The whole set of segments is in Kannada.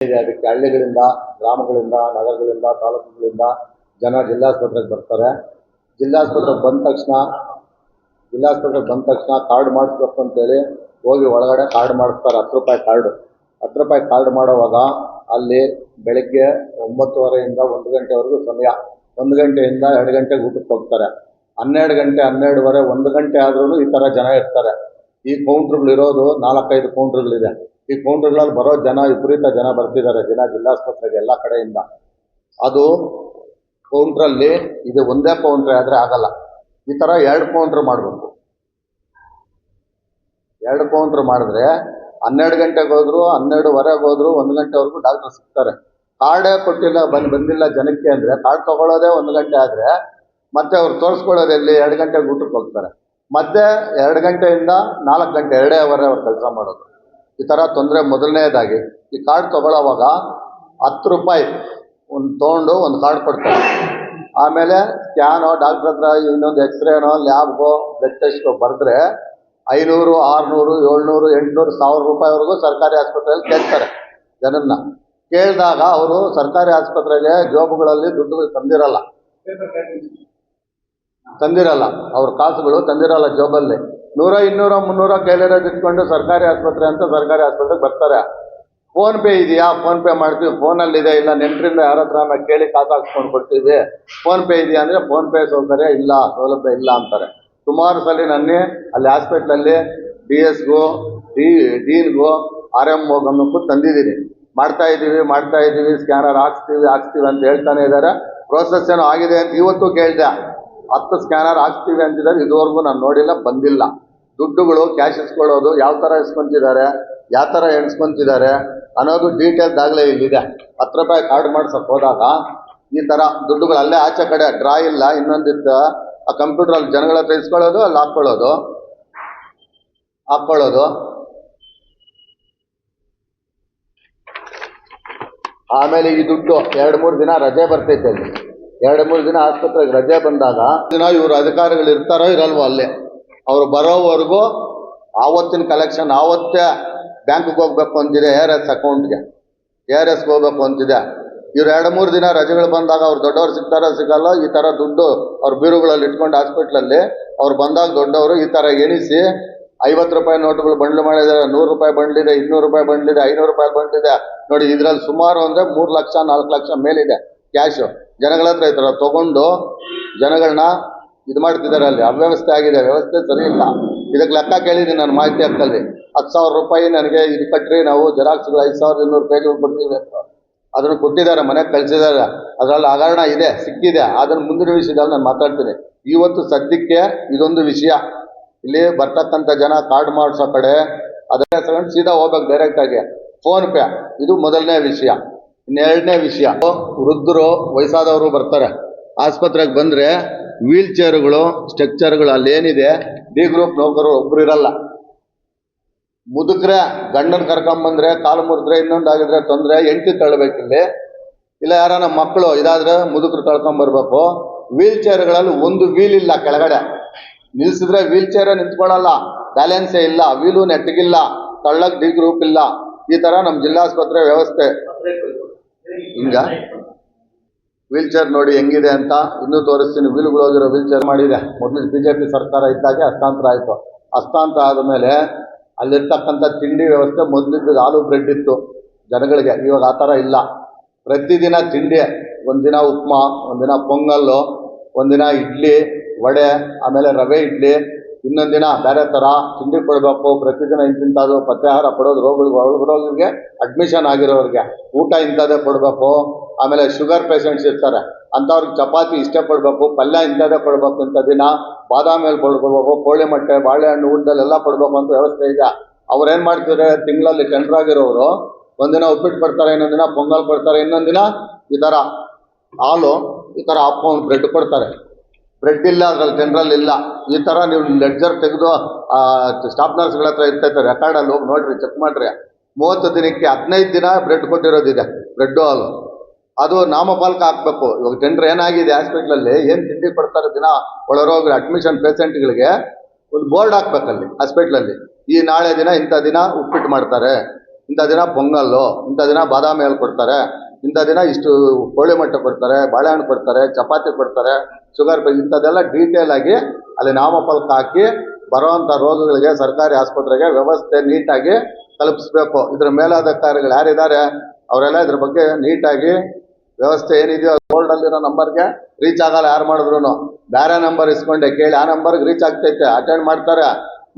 ಅದಕ್ಕೆ ಹಳ್ಳಿಗಳಿಂದ, ಗ್ರಾಮಗಳಿಂದ, ನಗರಗಳಿಂದ, ತಾಲೂಕುಗಳಿಂದ ಜನ ಜಿಲ್ಲಾಸ್ಪತ್ರೆಗೆ ಬರ್ತಾರೆ. ಜಿಲ್ಲಾಸ್ಪತ್ರೆಗೆ ಬಂದ ತಕ್ಷಣ, ಜಿಲ್ಲಾಸ್ಪತ್ರೆಗೆ ಬಂದ ತಕ್ಷಣ ಕಾರ್ಡ್ ಮಾಡಿಸ್ಬೇಕು ಅಂತೇಳಿ ಹೋಗಿ ಒಳಗಡೆ ಕಾರ್ಡ್ ಮಾಡಿಸ್ತಾರೆ. ಹತ್ತು ರೂಪಾಯಿ ಕಾರ್ಡು. ಹತ್ತು ರೂಪಾಯಿ ಕಾರ್ಡ್ ಮಾಡುವಾಗ ಅಲ್ಲಿ ಬೆಳಗ್ಗೆ ಒಂಬತ್ತುವರೆಯಿಂದ ಒಂದು ಗಂಟೆವರೆಗೂ ಸಮಯ. ಒಂದು ಗಂಟೆಯಿಂದ ಎರಡು ಗಂಟೆಗೆ ಊಟಕ್ಕೆ ಹೋಗ್ತಾರೆ. ಹನ್ನೆರಡು ಗಂಟೆ, ಹನ್ನೆರಡುವರೆ, ಒಂದು ಗಂಟೆ ಆದ್ರೂ ಈ ಥರ ಜನ ಇರ್ತಾರೆ. ಈ ಕೌಂಟ್ರುಗಳಿರೋದು ನಾಲ್ಕೈದು ಕೌಂಟ್ರ್ಗಳಿದೆ ಈ ಕೌಂಟ್ರ್ಗಳಲ್ಲಿ ಬರೋ ಜನ, ವಿಪರೀತ ಜನ ಬರ್ತಿದ್ದಾರೆ, ದಿನ ಜಿಲ್ಲಾಸ್ಪತ್ರೆಗೆ ಎಲ್ಲ ಕಡೆಯಿಂದ. ಅದು ಕೌಂಟ್ರಲ್ಲಿ ಇದು ಒಂದೇ ಕೌಂಟ್ರ್ ಆದರೆ ಆಗಲ್ಲ. ಈ ಥರ ಎರಡು ಕೌಂಟ್ರ್ ಮಾಡಬೇಕು. ಎರಡು ಕೌಂಟ್ರ್ ಮಾಡಿದ್ರೆ ಹನ್ನೆರಡು ಗಂಟೆಗೆ ಹೋದ್ರು, ಹನ್ನೆರಡುವರೆಗೆ ಹೋದ್ರು, ಒಂದು ಗಂಟೆವರೆಗೂ ಡಾಕ್ಟರ್ ಸಿಗ್ತಾರೆ. ಕಾರ್ಡೇ ಕೊಟ್ಟಿಲ್ಲ, ಬಂದು ಬಂದಿಲ್ಲ ಜನಕ್ಕೆ ಅಂದರೆ ಕಾರ್ಡ್ ತೊಗೊಳ್ಳೋದೇ ಒಂದು ಗಂಟೆ ಆದರೆ ಮತ್ತೆ ಅವ್ರು ತೋರಿಸ್ಕೊಳ್ಳೋದೆಲ್ಲಿ ಎರಡು ಗಂಟೆಗೆ ಊಟಕ್ಕೆ ಹೋಗ್ತಾರೆ. ಮತ್ತೆ ಎರಡು ಗಂಟೆಯಿಂದ ನಾಲ್ಕು ಗಂಟೆ ಎರಡೇ ಅವರ್ ಅವ್ರು ಕೆಲಸ ಮಾಡೋದು. ಈ ಥರ ತೊಂದರೆ ಮೊದಲನೇದಾಗಿ. ಈ ಕಾರ್ಡ್ ತಗೊಳ್ಳೋವಾಗ ಹತ್ತು ರೂಪಾಯಿ ಒಂದು ತೊಗೊಂಡು ಒಂದು ಕಾರ್ಡ್ ಕೊಡ್ತಾರೆ. ಆಮೇಲೆ ಸ್ಕ್ಯಾನೋ ಡಾಕ್ಟ್ರ್ ಹತ್ರ ಇನ್ನೊಂದು ಎಕ್ಸ್ರೇನೋ ಲ್ಯಾಬ್ಗೋ ಬ್ಲಡ್ ಟೆಸ್ಟ್ಗೋ ಬರೆದ್ರೆ ಐನೂರು, ಆರುನೂರು, ಏಳ್ನೂರು, ಎಂಟುನೂರು, ಸಾವಿರ ರೂಪಾಯಿವರೆಗೂ ಸರ್ಕಾರಿ ಆಸ್ಪತ್ರೆಯಲ್ಲಿ ಕೇಳ್ತಾರೆ ಜನನ್ನ ಕೇಳಿದಾಗ ಅವರು ಸರ್ಕಾರಿ ಆಸ್ಪತ್ರೆಗೆ ಜೋಬುಗಳಲ್ಲಿ ದುಡ್ಡು ತಂದಿರಲ್ಲ. ತಂದಿರಲ್ಲ. ಅವ್ರ ಕಾಸುಗಳು ತಂದಿರಲ್ಲ ಜೋಬಲ್ಲಿ. ನೂರ ಇನ್ನೂರ ಮುನ್ನೂರ ಕೈಲಿರೋದು ಇಟ್ಕೊಂಡು ಸರ್ಕಾರಿ ಆಸ್ಪತ್ರೆ ಅಂತ ಸರ್ಕಾರಿ ಆಸ್ಪತ್ರೆಗೆ ಬರ್ತಾರೆ. ಫೋನ್ ಪೇ ಇದೆಯಾ? ಫೋನ್ ಪೇ ಮಾಡ್ತೀವಿ. ಫೋನಲ್ಲಿ ಇದೆ ಇಲ್ಲ, ನೆಂಟರಿಂದ ಯಾರ ಹತ್ರ ನಾವು ಕೇಳಿ ಕಾಸು ಹಾಕ್ಸ್ಕೊಂಡು ಕೊಡ್ತೀವಿ. ಫೋನ್ ಪೇ ಇದೆಯಾ ಅಂದರೆ ಫೋನ್ ಪೇ ಸೌಕರ್ಯ ಇಲ್ಲ, ಸೌಲಭ್ಯ ಇಲ್ಲ ಅಂತಾರೆ. ಸುಮಾರು ಸಲ ನನ್ನೇ ಅಲ್ಲಿ ಹಾಸ್ಪಿಟ್ಲಲ್ಲಿ ಡಿ ಎಸ್ಗೂ, ಡಿ, ಡೀನ್ಗೂ, ಆರ್ ಎಂ ಗಮನಕ್ಕೂ ತಂದಿದ್ದೀನಿ. ಮಾಡ್ತಾ ಇದ್ದೀವಿ ಮಾಡ್ತಾ ಇದ್ದೀವಿ, ಸ್ಕ್ಯಾನರ್ ಹಾಕ್ಸ್ತೀವಿ ಹಾಕ್ಸ್ತೀವಿ ಅಂತ ಹೇಳ್ತಾನೆ ಇದ್ದಾರೆ. ಪ್ರೋಸೆಸ್ ಏನೋ ಆಗಿದೆ ಅಂತ ಇವತ್ತು ಕೇಳಿದೆ. ಹತ್ತು ಸ್ಕ್ಯಾನರ್ ಹಾಕ್ತೀವಿ ಅಂತಿದ್ದಾರೆ. ಇದುವರೆಗೂ ನಾನು ನೋಡಿಲ್ಲ, ಬಂದಿಲ್ಲ. ದುಡ್ಡುಗಳು ಕ್ಯಾಶ್ ಇಸ್ಕೊಳ್ಳೋದು ಯಾವ ಥರ ಇಸ್ಕೊಂತಿದ್ದಾರೆ, ಯಾವ ಥರ ಎಣಿಸ್ಕೊಂತಿದ್ದಾರೆ ಅನ್ನೋದು ಡೀಟೇಲ್ಸ್ ಆಗಲೇ ಇಲ್ಲಿದೆ. ಹತ್ತು ರೂಪಾಯಿ ಕಾರ್ಡ್ ಮಾಡ್ಸಕ್ಕೆ ಹೋದಾಗ ಈ ಥರ ದುಡ್ಡುಗಳು ಅಲ್ಲೇ ಆಚೆ ಕಡೆ ಡ್ರಾ ಇಲ್ಲ, ಇನ್ನೊಂದಿತ್ತು, ಆ ಕಂಪ್ಯೂಟ್ರಲ್ಲಿ ಜನಗಳ ಹತ್ರ ಇಸ್ಕೊಳ್ಳೋದು, ಅಲ್ಲಿ ಹಾಕ್ಕೊಳ್ಳೋದು. ಹಾಕ್ಕೊಳ್ಳೋದು. ಆಮೇಲೆ ಈ ದುಡ್ಡು, ಎರಡು ಮೂರು ದಿನ ರಜೆ ಬರ್ತೈತೆ ಅಲ್ಲಿ. ಎರಡು, ಮೂರು ದಿನ ಆಸ್ಪತ್ರೆಗೆ ರಜೆ ಬಂದಾಗ ದಿನ ಇವರು ಅಧಿಕಾರಿಗಳು ಇರ್ತಾರೋ ಇರಲ್ವೋ ಅಲ್ಲೇ. ಅವರು ಬರೋವರೆಗೂ ಆವತ್ತಿನ ಕಲೆಕ್ಷನ್ ಆವತ್ತೇ ಬ್ಯಾಂಕ್ಗೆ ಹೋಗ್ಬೇಕು ಅಂತಿದೆ ಎ ಆರ್ ಎಸ್ ಅಕೌಂಟ್ಗೆ ಎ ಆರ್ ಎಸ್ಗೆ ಹೋಗ್ಬೇಕು ಅಂತಿದೆ. ಇವ್ರು ಎರಡು, ಮೂರು ದಿನ ರಜೆಗಳು ಬಂದಾಗ ಅವ್ರು ದೊಡ್ಡವ್ರು ಸಿಗ್ತಾರೋ ಸಿಗಲ್ಲ, ಈ ಥರ ದುಡ್ಡು ಅವ್ರ ಬೀರುಗಳಲ್ಲಿ ಇಟ್ಕೊಂಡು ಹಾಸ್ಪಿಟ್ಲಲ್ಲಿ ಅವ್ರು ಬಂದಾಗ ದೊಡ್ಡವರು ಈ ಥರ ಎಣಿಸಿ ಐವತ್ತು ರೂಪಾಯಿ ನೋಟುಗಳು ಬಂಡ್ಲು ಮಾಡಿದ್ದಾರೆ ನೂರು ರೂಪಾಯಿ ಬಂಡ್ಲಿದೆ, ಇನ್ನೂರು ರೂಪಾಯಿ ಬಂಡ್ಲಿದೆ, ಐನೂರು ರೂಪಾಯಿ ಬಂಡ್ಲಿದೆ. ನೋಡಿ ಇದರಲ್ಲಿ ಸುಮಾರು ಅಂದರೆ ಮೂರು ಲಕ್ಷ, ನಾಲ್ಕು ಲಕ್ಷ ಮೇಲಿದೆ ಕ್ಯಾಶು. ಜನಗಳ ಹತ್ರ ಈ ಥರ ತೊಗೊಂಡು ಜನಗಳನ್ನ ಇದು ಮಾಡ್ತಿದ್ದಾರೆ ಅಲ್ಲಿ. ಅವ್ಯವಸ್ಥೆ ಆಗಿದೆ. ವ್ಯವಸ್ಥೆ ಸರಿ ಇಲ್ಲ. ಇದಕ್ಕೆ ಲೆಕ್ಕ ಕೇಳಿದ್ದೀನಿ ನಾನು ಮಾಹಿತಿ ಹಕ್ಕಲ್ಲಿ ಹತ್ತು ಸಾವಿರ ರೂಪಾಯಿ ನನಗೆ ಇದು ಕಟ್ಟ್ರಿ ನಾವು ಜೆರಾಕ್ಸ್ಗಳು ಐದು ಸಾವಿರದ ಇನ್ನೂರು ಪೇಜ್ಗಳು ಕೊಡ್ತೀವಿ ಅಂತ. ಅದನ್ನು ಕೊಟ್ಟಿದ್ದಾರೆ, ಮನೆಗೆ ಕಳಿಸಿದ್ದಾರೆ. ಅದರಲ್ಲಿ ಹಗರಣ ಇದೆ, ಸಿಕ್ಕಿದೆ. ಅದನ್ನು ಮುಂದಿನ ವಿಷಯದಲ್ಲಿ ನಾನು ಮಾತಾಡ್ತೀನಿ. ಇವತ್ತು ಸದ್ಯಕ್ಕೆ ಇದೊಂದು ವಿಷಯ. ಇಲ್ಲಿ ಬರ್ತಕ್ಕಂಥ ಜನ ಕಾರ್ಡ್ ಮಾಡಿಸೋ ಕಡೆ ಅದನ್ನೇ ಸೀದಾ ಹೋಗ್ಬೇಕು ಡೈರೆಕ್ಟ್ ಆಗಿ. ಫೋನ್ ಪೇ ಇದು ಮೊದಲನೇ ವಿಷಯ. ಇನ್ನೆರಡನೇ ವಿಷಯ. ವೃದ್ಧರು, ವಯಸ್ಸಾದವರು ಬರ್ತಾರೆ. ಆಸ್ಪತ್ರೆಗೆ ಬಂದರೆ ವೀಲ್ ಚೇರ್ಗಳು, ಸ್ಟ್ರಕ್ಚರ್ಗಳು ಅಲ್ಲಿ ಏನಿದೆ ಡಿ ಗ್ರೂಪ್ ನೌಕರರು ಒಬ್ರು ಇರಲ್ಲ. ಮುದುಕ್ರೆ, ಗಂಡನ ಕರ್ಕೊಂಬಂದ್ರೆ ಕಾಲು ಮುರಿದ್ರೆ ಇನ್ನೊಂದಾಗಿದ್ರೆ ತೊಂದರೆ ಎಂಟಿ ತಳ್ಳಬೇಕಿಲ್ಲಿ ಇಲ್ಲ. ಯಾರನ್ನ ಮಕ್ಕಳು ಇದಾದ್ರೆ ಮುದುಕರು ಕಳ್ಕೊಂಬರ್ಬೇಕು ವೀಲ್ ಚೇರ್ಗಳಲ್ಲಿ ಒಂದು ವೀಲ್ ಇಲ್ಲ ಕೆಳಗಡೆ. ನಿಲ್ಸಿದ್ರೆ ವೀಲ್ ಚೇರ್ ನಿಂತ್ಕೊಳ್ಳಲ್ಲ ಬ್ಯಾಲೆನ್ಸೇ ಇಲ್ಲ, ವೀಲು ನೆಟ್ಟಗಿಲ್ಲ, ತಳ್ಳಕ್ ಡಿ ಗ್ರೂಪ್ ಇಲ್ಲ. ಈ ತರ ನಮ್ಮ ಜಿಲ್ಲಾಸ್ಪತ್ರೆ ವ್ಯವಸ್ಥೆ. ಹಿಂಗ? ವೀಲ್ ಚೇರ್ ನೋಡಿ ಹೆಂಗಿದೆ ಅಂತ ಇನ್ನೂ ತೋರಿಸ್ತೀನಿ. ವೀಲ್ಗಳು ಹೋಗಿರೋ ವೀಲ್ ಚೇರ್ ಮಾಡಿದೆ. ಮೊದಲು ಬಿಜೆಪಿ ಸರ್ಕಾರ ಇದ್ದಾಗೆ ಹಸ್ತಾಂತರ ಆಯಿತು. ಹಸ್ತಾಂತರ ಆದಮೇಲೆ ಅಲ್ಲಿರ್ತಕ್ಕಂಥ ತಿಂಡಿ ವ್ಯವಸ್ಥೆ ಮೊದಲಿದ್ದು ಆಲೂ ಬ್ರೆಡ್ ಇತ್ತು. ಜನಗಳಿಗೆ ಇವಾಗ ಆ ಥರ ಇಲ್ಲ. ಪ್ರತಿದಿನ ತಿಂಡಿ, ಒಂದಿನ ಉಪ್ಮಾ, ಒಂದಿನ ಪೊಂಗಲ್ಲು, ಒಂದಿನ ಇಡ್ಲಿ, ವಡೆ, ಆಮೇಲೆ ರವೆ ಇಡ್ಲಿ ಇನ್ನೊಂದು ದಿನ ಬೇರೆ ಥರ ತಿಂಡಿ ಕೊಡಬೇಕು, ಪ್ರತಿದಿನ ಇಂತಿಂಥದ್ದು ಪಥ್ಯಾಹಾರ ಕೊಡೋದು ರೋಗಗಳು ಒಳಗೆ ಅಡ್ಮಿಷನ್ ಆಗಿರೋರಿಗೆ ಊಟ ಇಂಥದ್ದೇ ಕೊಡಬೇಕು, ಆಮೇಲೆ ಶುಗರ್ ಪೇಷಂಟ್ಸ್ ಇರ್ತಾರೆ, ಅಂಥವ್ರಿಗೆ ಚಪಾತಿ ಇಷ್ಟೇ ಕೊಡಬೇಕು, ಪಲ್ಯ ಇಂಥದ್ದೇ ಕೊಡಬೇಕು ಇಂಥ ದಿನ, ಬಾದಾಮಿ ಮೇಲೆ ಕೊಡ್ಕೋಬೇಕು ಕೋಳಿ ಮೊಟ್ಟೆ ಬಾಳೆಹಣ್ಣು ಊಟದಲ್ಲೆಲ್ಲ ಕೊಡಬೇಕು ಅಂತ ವ್ಯವಸ್ಥೆ ಇದೆ. ಅವ್ರು ಏನು ಮಾಡ್ತಿದ್ದಾರೆ ತಿಂಗಳಲ್ಲಿ ಟೆಂಡರ್ ಆಗಿರೋರು ಒಂದಿನ ಉಪ್ಪಿಟ್ಟು ಕೊಡ್ತಾರೆ, ಇನ್ನೊಂದು ದಿನ ಪೊಂಗಲ್ ಕೊಡ್ತಾರೆ, ಇನ್ನೊಂದು ದಿನ ಈ ಥರ ಹಾಲು, ಈ ಥರ ಹಾಕೊಂಡು ಬ್ರೆಡ್ ಕೊಡ್ತಾರೆ. ಬ್ರೆಡ್ ಇಲ್ಲ, ಅದ್ರಲ್ಲಿ ಜನರಲ್ ಇಲ್ಲ. ಈ ಥರ ನೀವು ಲೆಡ್ಜರ್ ತೆಗೆದು ಸ್ಟಾಫ್ ನರ್ಸ್ಗಳ ಹತ್ರ ಇರ್ತೈತೆ ರೆಕಾರ್ಡಲ್ಲಿ ಹೋಗಿ ನೋಡ್ರಿ ಚೆಕ್ ಮಾಡ್ರಿ. ಮೂವತ್ತು ದಿನಕ್ಕೆ ಹದಿನೈದು ದಿನ ಬ್ರೆಡ್ ಕೊಟ್ಟಿರೋದಿದೆ. ಬ್ರೆಡ್ಡು ಹಾಲು ಅದು ನಾಮಫಲಕ ಹಾಕ್ಬೇಕು. ಇವಾಗ ಜನರು ಏನಾಗಿದೆ ಹಾಸ್ಪಿಟ್ಲಲ್ಲಿ, ಏನು ತಿಂಡಿ ಕೊಡ್ತಾರೆ ದಿನ ಒಳರೋಗಿ ಅಡ್ಮಿಷನ್ ಪೇಷಂಟ್ಗಳಿಗೆ ಒಂದು ಬೋರ್ಡ್ ಹಾಕ್ಬೇಕಲ್ಲಿ ಹಾಸ್ಪಿಟ್ಲಲ್ಲಿ. ಈ ನಾಳೆ ದಿನ ಇಂಥ ದಿನ ಉಪ್ಪಿಟ್ಟು ಮಾಡ್ತಾರೆ. ಇಂಥ ದಿನ ಪೊಂಗಲ್ಲು, ಇಂಥ ದಿನ ಬಾದಾಮಿ ಹಾಲು ಕೊಡ್ತಾರೆ. ಇಂಥ ದಿನ ಇಷ್ಟು ಕೋಳಿ ಮೊಟ್ಟೆ ಕೊಡ್ತಾರೆ, ಬಾಳೆಹಣ್ಣು ಕೊಡ್ತಾರೆ, ಚಪಾತಿ ಕೊಡ್ತಾರೆ, ಶುಗರ್ ಇಂಥದ್ದೆಲ್ಲ ಡೀಟೇಲ್ ಆಗಿ ಅಲ್ಲಿ ನಾಮಫಲಕ ಹಾಕಿ ಬರುವಂಥ ರೋಗಗಳಿಗೆ ಸರ್ಕಾರಿ ಆಸ್ಪತ್ರೆಗೆ ವ್ಯವಸ್ಥೆ ನೀಟಾಗಿ ತಲುಪಿಸ್ಬೇಕು. ಇದ್ರ ಮೇಲಾಧಿಕಾರಿಗಳು ಯಾರಿದ್ದಾರೆ, ಅವರೆಲ್ಲ ಇದ್ರ ಬಗ್ಗೆ ನೀಟಾಗಿ ವ್ಯವಸ್ಥೆ ಏನಿದೆಯೋ ಗೋಲ್ಡ್ ಅಲ್ಲಿರೋ ನಂಬರ್ಗೆ ರೀಚ್ ಆಗಲ್ಲ ಯಾರು ಮಾಡಿದ್ರು ಬೇರೆ ನಂಬರ್ ಇಸ್ಕೊಂಡೆ ಕೇಳಿ, ಆ ನಂಬರ್ಗೆ ರೀಚ್ ಆಗ್ತೈತೆ ಅಟೆಂಡ್ ಮಾಡ್ತಾರೆ.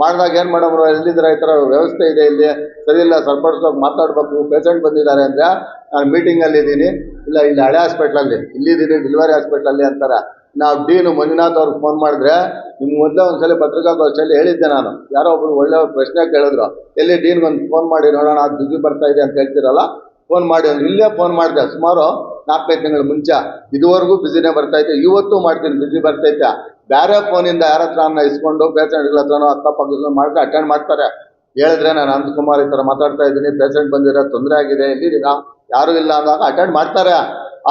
ಮಾಡಿದಾಗ ಏನು ಮಾಡೋರು ಎಲ್ಲಿದ್ರೆ ಈ ಥರ ವ್ಯವಸ್ಥೆ ಇದೆ ಇಲ್ಲಿ? ಸರಿ ಇಲ್ಲ ಸರಿಪಡಿಸ್ಬೇಕು ಮಾತಾಡ್ಬೇಕು ಪೇಷಂಟ್ ಬಂದಿದ್ದಾರೆ ಅಂದರೆ ನಾನು ಮೀಟಿಂಗಲ್ಲಿ ಇದ್ದೀನಿ. ಇಲ್ಲ, ಇಲ್ಲಿ ಹಳೆ ಹಾಸ್ಪಿಟ್ಲಲ್ಲಿ ಇಲ್ಲಿದ್ದೀನಿ ಡೆಲಿವರಿ ಹಾಸ್ಪಿಟ್ಲಲ್ಲಿ ಅಂತಾರೆ. ನಾವು ಡೀನು ಮಂಜುನಾಥ್ ಅವ್ರಿಗೆ ಫೋನ್ ಮಾಡಿದ್ರೆ, ನಿಮ್ಗೆ ಮೊದಲೇ ಒಂದ್ಸಲ ಪತ್ರಿಕಾಗೋಷ್ಠಿಯಲ್ಲಿ ಹೇಳಿದ್ದೆ ನಾನು. ಯಾರೋ ಒಬ್ರು ಒಳ್ಳೆ ಪ್ರಶ್ನೆ ಕೇಳಿದ್ರು. ಎಲ್ಲಿ ಡೀನ್ಗೆ ಒಂದು ಫೋನ್ ಮಾಡಿ ನೋಡೋಣ ಅದು ಬಿಸಿ ಬರ್ತಾ ಇದೆ ಅಂತ ಹೇಳ್ತಿರಲ್ಲ ಫೋನ್ ಮಾಡಿ ಅಂದ್ರೆ. ಇಲ್ಲೇ ಫೋನ್ ಮಾಡಿದೆ. ಸುಮಾರು ನಾಲ್ಕೈದು ತಿಂಗಳ ಮುಂಚೆ ಇದುವರೆಗೂ ಬಿಸಿನೇ ಬರ್ತೈತೆ ಇವತ್ತು ಮಾಡ್ತೀನಿ ಬಿಸಿ ಬರ್ತೈತೆ ಬೇರೆ ಫೋನಿಂದ ಯಾರ ಹತ್ರ ಇಸ್ಕೊಂಡು ಪೇಷಂಟ್ಗಳ ಹತ್ರನೋ ಅಕ್ಕಪಕ್ಕ ಮಾಡ್ತಾ ಅಟೆಂಡ್ ಮಾಡ್ತಾರೆ. ಹೇಳಿದ್ರೆ ನಾನು ಅನಂತಕುಮಾರ್ ಈ ಥರ ಮಾತಾಡ್ತಾ ಇದ್ದೀನಿ. ಪೇಷಂಟ್ ಬಂದಿರೋ ತೊಂದರೆ ಆಗಿದೆ. ಇಲ್ಲಿ ಯಾರು ಇಲ್ಲ ಅಂದಾಗ ಅಟೆಂಡ್ ಮಾಡ್ತಾರೆ.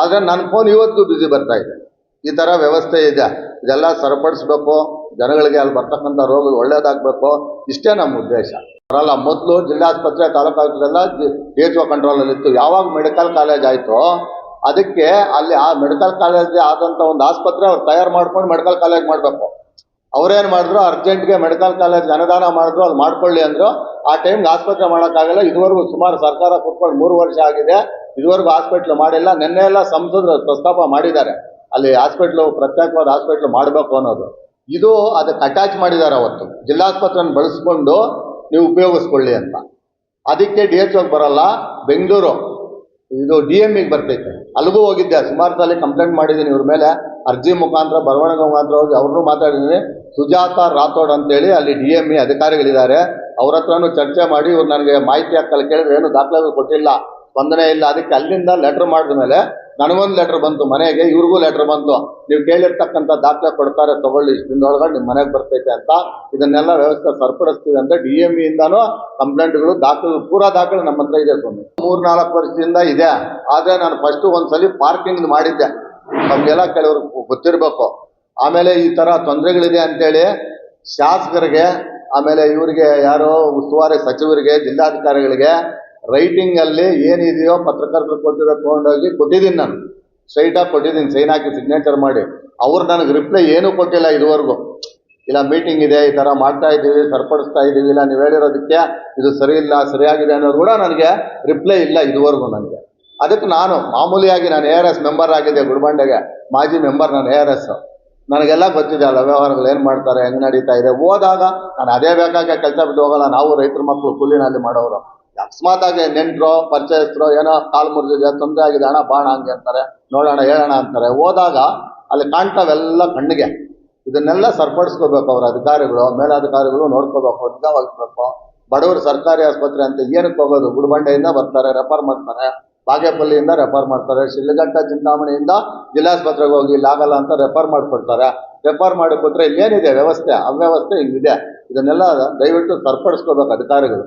ಆದರೆ ನನ್ನ ಫೋನ್ ಇವತ್ತು ಬಿಸಿ ಬರ್ತಾ ಇದೆ. ಈ ಥರ ವ್ಯವಸ್ಥೆ ಇದೆ. ಇದೆಲ್ಲ ಸರಿಪಡಿಸ್ಬೇಕು. ಜನಗಳಿಗೆ ಅಲ್ಲಿ ಬರ್ತಕ್ಕಂಥ ರೋಗ ಒಳ್ಳೇದಾಗಬೇಕು. ಇಷ್ಟೇ ನಮ್ಮ ಉದ್ದೇಶ. ಬರಲ್ಲ, ಮೊದಲು ಜಿಲ್ಲಾಸ್ಪತ್ರೆ ತಾಲೂಕು ಆಸ್ಪತ್ರೆಲ್ಲ ಡಿ ಎಚ್ ಒ ಕಂಟ್ರೋಲಲ್ಲಿ ಇತ್ತು ಯಾವಾಗ ಮೆಡಿಕಲ್ ಕಾಲೇಜ್ ಆಯಿತು ಅದಕ್ಕೆ ಅಲ್ಲಿ ಆ ಮೆಡಿಕಲ್ ಕಾಲೇಜ್ ಆದಂತ ಒಂದು ಆಸ್ಪತ್ರೆ ಅವ್ರು ತಯಾರು ಮಾಡ್ಕೊಂಡು ಮೆಡಿಕಲ್ ಕಾಲೇಜ್ ಮಾಡಬೇಕು. ಅವ್ರೇನ್ ಮಾಡಿದ್ರು, ಅರ್ಜೆಂಟ್ಗೆ ಮೆಡಿಕಲ್ ಕಾಲೇಜ್ ಅನುದಾನ ಮಾಡಿದ್ರು, ಅದು ಮಾಡ್ಕೊಳ್ಳಿ ಅಂದ್ರು. ಆ ಟೈಮ್ಗೆ ಆಸ್ಪತ್ರೆ ಮಾಡೋಕ್ಕಾಗಲ್ಲ. ಇದುವರೆಗೂ ಸುಮಾರು ಸರ್ಕಾರ ಕುತ್ಕೊಂಡು ಮೂರು ವರ್ಷ ಆಗಿದೆ. ಇದುವರೆಗೂ ಹಾಸ್ಪಿಟ್ಲ್ ಮಾಡಿಲ್ಲ. ನಿನ್ನೆ ಎಲ್ಲ ಸಂಸದರು ಪ್ರಸ್ತಾಪ ಮಾಡಿದ್ದಾರೆ. ಅಲ್ಲಿ ಹಾಸ್ಪಿಟ್ಲು, ಪ್ರತ್ಯೇಕವಾದ ಹಾಸ್ಪಿಟ್ಲ್ ಮಾಡಬೇಕು ಅನ್ನೋದು. ಇದು ಅದಕ್ಕೆ ಅಟ್ಯಾಚ್ ಮಾಡಿದ್ದಾರೆ ಅವತ್ತು. ಜಿಲ್ಲಾಸ್ಪತ್ರೆನ ಬಳಸ್ಕೊಂಡು ನೀವು ಉಪಯೋಗಿಸ್ಕೊಳ್ಳಿ ಅಂತ. ಅದಕ್ಕೆ ಡಿ ಎಚ್ ಬರಲ್ಲ. ಬೆಂಗಳೂರು ಇದು ಡಿ ಎಂ ಇಗೆ ಬರ್ತೈತೆ ಅಲ್ಲಿಗೂ ಹೋಗಿದ್ದೆ. ಸುಮಾರು ಸಲ ಕಂಪ್ಲೇಂಟ್ ಮಾಡಿದ್ದೀನಿ ಇವ್ರ ಮೇಲೆ. ಅರ್ಜಿ ಮುಖಾಂತರ, ಬರವಣಿಗೆ ಮುಖಾಂತರ ಹೋಗಿ ಅವ್ರನ್ನೂ ಮಾತಾಡಿದ್ದೀನಿ. ಸುಜಾತ ರಾಥೋಡ್ ಅಂತೇಳಿ ಅಲ್ಲಿ ಡಿ ಎಂ ಇ ಅಧಿಕಾರಿಗಳಿದ್ದಾರೆ. ಅವ್ರ ಹತ್ರನೂ ಚರ್ಚೆ ಮಾಡಿ ಇವ್ರು ನನಗೆ ಮಾಹಿತಿ ಹಾಕಲ್ಲ ಕೇಳಿದ್ರೆ ಏನು ದಾಖಲೆಗಳು ಕೊಟ್ಟಿಲ್ಲ. ಸ್ಪಂದನೆ ಇಲ್ಲ. ಅದಕ್ಕೆ ಅಲ್ಲಿಂದ ಲೆಟ್ರ್ ಮಾಡಿದ ಮೇಲೆ ನನಗೊಂದು ಲೆಟ್ರ್ ಬಂತು, ಮನೆಗೆ ಇವ್ರಿಗೂ ಲೆಟ್ರ್ ಬಂತು. ನೀವು ಕೇಳಿರ್ತಕ್ಕಂಥ ದಾಖಲೆ ಕೊಡ್ತಾರೆ, ತಗೊಳ್ಳಿ ದಿನದೊಳಗಡೆ ನಿಮ್ಮ ಮನೆಗೆ ಬರ್ತೈತೆ ಅಂತ. ಇದನ್ನೆಲ್ಲ ವ್ಯವಸ್ಥೆ ಸರಿಪಡಿಸ್ತೀವಿ ಅಂತ ಡಿ ಎಂ ಇಂದಾನು ಕಂಪ್ಲೇಂಟ್ಗಳು ದಾಖಲೆ ಪೂರಾ ದಾಖಲೆ ನಮ್ಮ ಹತ್ರ ಇದೆ ಸ್ವಾಮಿ. ಮೂರ್ ನಾಲ್ಕು ವರ್ಷದಿಂದ ಇದೆ. ಆದರೆ ನಾನು ಫಸ್ಟ್ ಒಂದ್ಸಲಿ ಪಾರ್ಕಿಂಗ್ ಮಾಡಿದ್ದೆ. ನಮಗೆಲ್ಲ ಕೆಲವ್ರಿಗೆ ಗೊತ್ತಿರಬೇಕು. ಆಮೇಲೆ ಈ ತರ ತೊಂದರೆಗಳಿದೆ ಅಂತೇಳಿ ಶಾಸಕರಿಗೆ, ಆಮೇಲೆ ಇವರಿಗೆ ಯಾರೋ ಉಸ್ತುವಾರಿ ಸಚಿವರಿಗೆ, ಜಿಲ್ಲಾಧಿಕಾರಿಗಳಿಗೆ ರೈಟಿಂಗ್ ಅಲ್ಲಿ ಏನಿದೆಯೋ ಪತ್ರಕರ್ತರು ಕೊಟ್ಟಿರೋ ತೊಗೊಂಡೋಗಿ ಕೊಟ್ಟಿದ್ದೀನಿ ನಾನು. ಸ್ಟ್ರೈಟಾಗಿ ಕೊಟ್ಟಿದ್ದೀನಿ ಸೈನ್ ಹಾಕಿ ಸಿಗ್ನೇಚರ್ ಮಾಡಿ. ಅವ್ರು ನನಗೆ ರಿಪ್ಲೈ ಏನೂ ಕೊಟ್ಟಿಲ್ಲ ಇದುವರೆಗೂ. ಇಲ್ಲ ಮೀಟಿಂಗ್ ಇದೆ, ಈ ಥರ ಮಾಡ್ತಾ ಇದ್ದೀವಿ, ಸರಿಪಡಿಸ್ತಾ ಇದ್ದೀವಿ, ಇಲ್ಲ, ನೀವು ಹೇಳಿರೋದಕ್ಕೆ ಇದು ಸರಿ ಇಲ್ಲ, ಸರಿಯಾಗಿದೆ ಅನ್ನೋದು ಕೂಡ ನನಗೆ ರಿಪ್ಲೈ ಇಲ್ಲ ಇದುವರೆಗೂ ನನಗೆ. ಅದಕ್ಕೆ ನಾನು ಮಾಮೂಲಿಯಾಗಿ ನಾನು ಎ ಆರ್ ಎಸ್ ಮೆಂಬರ್ ಆಗಿದ್ದೆ ಗುಡ್ಬಂಡೆಗೆ. ಮಾಜಿ ಮೆಂಬರ್ ನಾನು ಎ ಆರ್ ಎಸ್ ನನಗೆಲ್ಲ ಗೊತ್ತಿದೆ ಅಲ್ಲ ವ್ಯವಹಾರಗಳು ಏನು ಮಾಡ್ತಾರೆ, ಹೆಂಗೆ ನಡೀತಾ ಇದೆ. ಹೋದಾಗ ನಾನು ಅದೇ ಬೇಕಾಗೆ ಕೆಲಸ ಬಿಟ್ಟು ಹೋಗಲ್ಲ. ನಾವು ರೈತರ ಮಕ್ಕಳು ಕೂಲಿನಲ್ಲಿ ಮಾಡೋರು. ಅಕಸ್ಮಾತ್ ಆಗಿ ನೆಂಟ್ರೋ, ಪರಿಚಯಸ್ಥರೋ ಏನೋ ಕಾಲು ಮುರಿದಿದೆ, ತೊಂದರೆ ಆಗಿದೆ ಅಣ್ಣ ಬಾಣ ಹಂಗೆ ಅಂತಾರೆ, ನೋಡೋಣ, ಹೇಳೋಣ ಅಂತಾರೆ. ಹೋದಾಗ ಅಲ್ಲಿ ಕಾಣ್ತಾವೆಲ್ಲ ಕಣ್ಣಿಗೆ. ಇದನ್ನೆಲ್ಲ ಸರಿಪಡಿಸ್ಕೋಬೇಕು ಅವರ ಅಧಿಕಾರಿಗಳು, ಮೇಲಾಧಿಕಾರಿಗಳು ನೋಡ್ಕೋಬೇಕು ನಿಗಾ ವಹಿಸ್ಬೇಕು ಬಡವರು ಸರ್ಕಾರಿ ಆಸ್ಪತ್ರೆ ಅಂತ ಏನಕ್ಕೆ ಹೋಗೋದು? ಗುಡಿಬಂಡೆಯಿಂದ ಬರ್ತಾರೆ ರೆಫರ್ ಮಾಡ್ತಾರೆ. ಬಾಗೇಪಲ್ಲಿಯಿಂದ ರೆಫರ್ ಮಾಡ್ತಾರೆ. ಶಿಲ್ಘಟ್ಟ ಚಿಂತಾಮಣಿಯಿಂದ ಜಿಲ್ಲಾಸ್ಪತ್ರೆಗೆ ಹೋಗಿ ಇಲ್ಲಾಗಲ್ಲ ಅಂತ ರೆಫರ್ ಮಾಡಿಕೊಡ್ತಾರೆ. ರೆಫರ್ ಮಾಡಿಕೊಟ್ರೆ ಇಲ್ಲೇನಿದೆ, ವ್ಯವಸ್ಥೆ, ಅವ್ಯವಸ್ಥೆ ಇಲ್ಲಿದೆ. ಇದನ್ನೆಲ್ಲ ದಯವಿಟ್ಟು ಸರಿಪಡಿಸ್ಕೋಬೇಕು ಅಧಿಕಾರಿಗಳು.